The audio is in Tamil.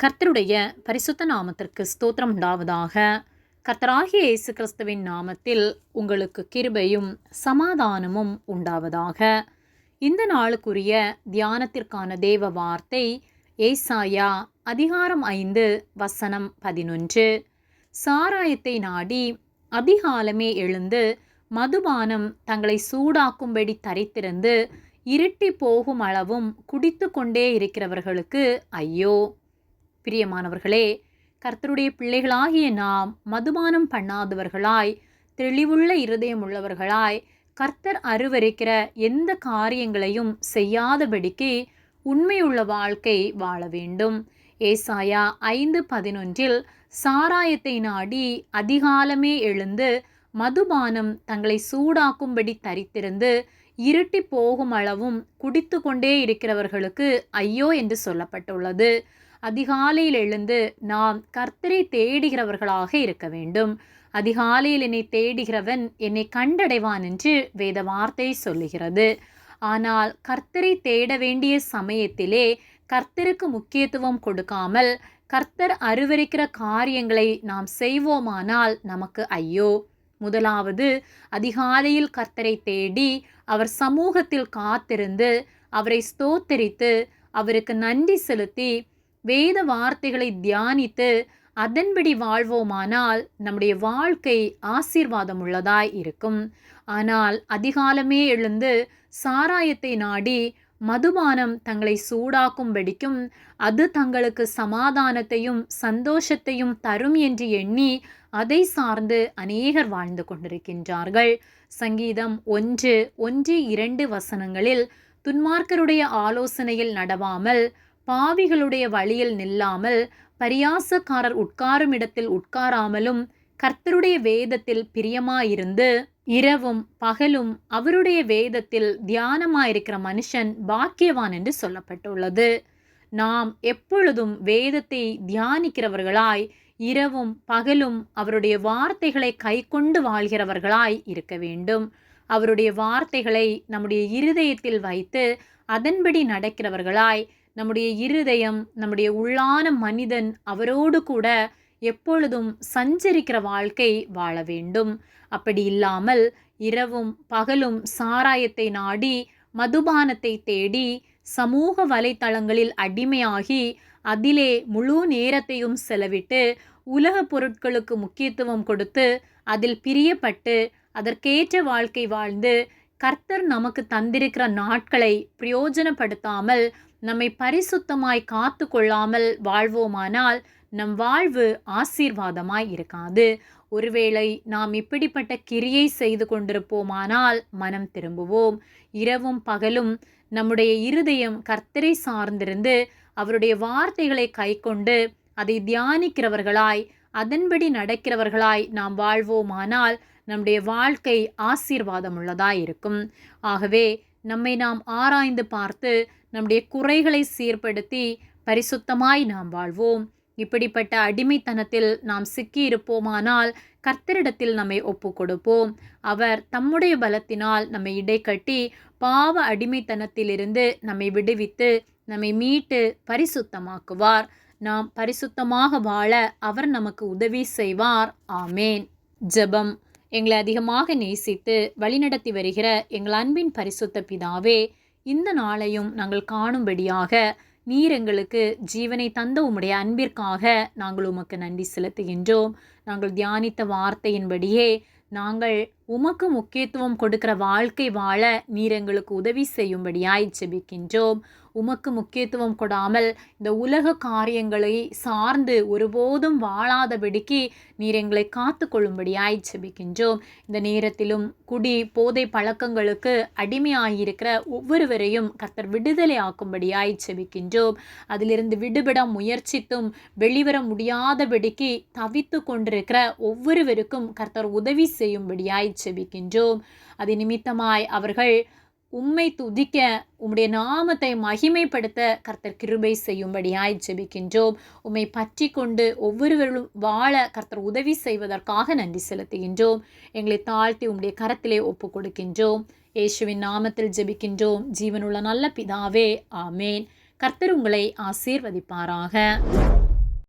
கர்த்தருடைய பரிசுத்த நாமத்திற்கு ஸ்தோத்திரம் உண்டாவதாக. கர்த்தராகிய இயேசு கிறிஸ்துவின் நாமத்தில் உங்களுக்கு கிருபையும் சமாதானமும் உண்டாவதாக. இந்த நாளுக்குரிய தியானத்திற்கான தேவ வார்த்தை ஏசாயா அதிகாரம் ஐந்து வசனம் பதினொன்று. சாராயத்தை நாடி அதிகாலமே எழுந்து மதுபானம் தங்களை சூடாக்கும்படி தரித்திருந்து இருட்டி போகும் அளவும் குடித்து கொண்டே இருக்கிறவர்களுக்கு ஐயோ பிரியமானவர்களே கர்த்தருடைய பிள்ளைகளாகிய நாம் மதுபானம் பண்ணாதவர்களாய் தெளிவுள்ள இருதயம் உள்ளவர்களாய் கர்த்தர் அருவருக்கிற எந்த காரியங்களையும் செய்யாதபடிக்கு உண்மையுள்ள வாழ்க்கை வாழ வேண்டும். ஏசாயா ஐந்து பதினொன்றில் சாராயத்தை நாடி அதிகாலமே எழுந்து மதுபானம் தங்களை சூடாக்கும்படி தரித்திருந்து இருட்டி போகும் அளவும் குடித்து கொண்டே இருக்கிறவர்களுக்கு ஐயோ என்று சொல்லப்பட்டுள்ளது. அதிகாலையில் எழுந்து நாம் கர்த்தரை தேடுகிறவர்களாக இருக்க வேண்டும். அதிகாலையில் என்னை தேடுகிறவன் என்னை கண்டடைவான் என்று வேத வார்த்தை சொல்லுகிறது. ஆனால் கர்த்தரை தேட வேண்டிய சமயத்திலே கர்த்தருக்கு முக்கியத்துவம் கொடுக்காமல் கர்த்தர் அருவருக்கிற காரியங்களை நாம் செய்வோமானால் நமக்கு ஐயோ. முதலாவது அதிகாலையில் கர்த்தரை தேடி அவர் சமூகத்தில் காத்திருந்து அவரை ஸ்தோத்தரித்து அவருக்கு நன்றி செலுத்தி வேத வார்த்தைகளை தியானித்து அதன்படி வாழ்வோமானால் நம்முடைய வாழ்க்கை ஆசீர்வாதம் உள்ளதாய் இருக்கும். ஆனால் அதிகாலமே எழுந்து சாராயத்தை நாடி மதுபானம் தங்களை சூடாக்கும்படிக்கும் அது தங்களுக்கு சமாதானத்தையும் சந்தோஷத்தையும் தரும் என்று எண்ணி அதை சார்ந்து அநேகர் வாழ்ந்து கொண்டிருக்கின்றார்கள். சங்கீதம் ஒன்று ஒன்று இரண்டு வசனங்களில் துன்மார்க்கருடைய ஆலோசனையில் நடவாமல் பாவிகளுடைய வழியில் நில்லாமல் பரியாசக்காரர் உட்காரும் இடத்தில் உட்காராமலும் கர்த்தருடைய வேதத்தில் பிரியமாயிருந்து இரவும் பகலும் அவருடைய வேதத்தில் தியானமாயிருக்கிற மனுஷன் பாக்கியவான் என்று சொல்லப்பட்டுள்ளது. நாம் எப்பொழுதும் வேதத்தை தியானிக்கிறவர்களாய் இரவும் பகலும் அவருடைய வார்த்தைகளை கைக்கொண்டு வாழ்கிறவர்களாய் இருக்க வேண்டும். அவருடைய வார்த்தைகளை நம்முடைய இருதயத்தில் வைத்து அதன்படி நடக்கிறவர்களாய் நம்முடைய இருதயம் நம்முடைய உள்ளான மனிதன் அவரோடு கூட எப்பொழுதும் சஞ்சரிக்கிற வாழ்க்கை வாழ வேண்டும். அப்படி இல்லாமல் இரவும் பகலும் சாராயத்தை நாடி மதுபானத்தை தேடி சமூக வலைத்தளங்களில் அடிமையாகி அதிலே முழு நேரத்தையும் செலவிட்டு உலக பொருட்களுக்கு முக்கியத்துவம் கொடுத்து அதில் பிரியப்பட்டு அதற்கேற்ற வாழ்க்கை வாழ்ந்து கர்த்தர் நமக்கு தந்திருக்கிற நாட்களை பிரயோஜனப்படுத்தாமல் நம்மை பரிசுத்தமாய் காத்து கொள்ளாமல் வாழ்வோமானால் நம் வாழ்வு ஆசீர்வாதமாய் இருக்காது. ஒருவேளை நாம் இப்படிப்பட்ட கிரியை செய்து கொண்டிருப்போமானால் மனம் திரும்புவோம். இரவும் பகலும் நம்முடைய இருதயம் கர்த்தரை சார்ந்திருந்து அவருடைய வார்த்தைகளை கைக்கொண்டு அதை தியானிக்கிறவர்களாய் அதன்படி நடக்கிறவர்களாய் நாம் வாழ்வோமானால் நம்முடைய வாழ்க்கை ஆசீர்வாதம் உள்ளதாய் இருக்கும் ஆகவே நம்மை நாம் ஆராய்ந்து பார்த்து நம்முடைய குறைகளை சீர்படுத்தி பரிசுத்தமாய் நாம் வாழ்வோம். இப்படிப்பட்ட அடிமைத்தனத்தில் நாம் சிக்கி இருப்போமானால் கர்த்தரிடத்தில் நம்மை ஒப்பு கொடுப்போம் அவர் தம்முடைய பலத்தினால் நம்மை இடைக்கட்டி பாவ அடிமைத்தனத்திலிருந்து நம்மை விடுவித்து நம்மை மீட்டு பரிசுத்தமாக்குவார். நாம் பரிசுத்தமாக வாழ அவர் நமக்கு உதவி செய்வார். ஆமேன். ஜெபம். எங்களை அதிகமாக நேசித்து வழிநடத்தி வருகிற எங்கள் அன்பின் பரிசுத்த பிதாவே இந்த நாளையும் நாங்கள் காணும்படியாக நீர் எங்களுக்கு ஜீவனை தந்த உம்முடைய அன்பிற்காக நாங்கள் உமக்கு நன்றி செலுத்துகின்றோம். நாங்கள் தியானித்த வார்த்தையின்படியே நாங்கள் உமக்கு முக்கியத்துவம் கொடுக்கிற வாழ்க்கை வாழ நீர் எங்களுக்கு உதவி செய்யும்படியாய் ஜெபிக்கின்றோம். உமக்கு முக்கியத்துவம் கொடாமல் இந்த உலக காரியங்களை சார்ந்து ஒருபோதும் வாழாதபடிக்கு நீர் எங்களை காத்து கொள்ளும்படியாய் ஜெபிக்கின்றோம். இந்த நேரத்திலும் குடி போதை பழக்கங்களுக்கு அடிமையாகியிருக்கிற ஒவ்வொருவரையும் கர்த்தர் விடுதலை ஆக்கும்படியாய் ஜெபிக்கின்றோம். அதிலிருந்து விடுபட முயற்சித்தும் வெளிவர முடியாதபடிக்கு தவித்து கொண்டிருக்கிற ஒவ்வொருவருக்கும் கர்த்தர் உதவி செய்யும்படியாய் ஜெபிக்கின்றோம் அது நிமித்தமாய் அவர்கள் உம்மை துதிக்க உம்முடைய நாமத்தை மகிமைப்படுத்த கர்த்தர் கிருபை செய்யும்படியாய் ஜெபிக்கின்றோம். உம்மை பற்றி கொண்டு ஒவ்வொருவரும் வாழ கர்த்தர் உதவி செய்வதற்காக நன்றி செலுத்துகின்றோம். எங்களை தாழ்த்தி உம்முடைய கரத்திலே ஒப்பு கொடுக்கின்றோம் இயேசுவின் நாமத்தில் ஜெபிக்கின்றோம். ஜீவனுள்ள நல்ல பிதாவே ஆமேன். கர்த்தர் உங்களை ஆசீர்வதிப்பாராக.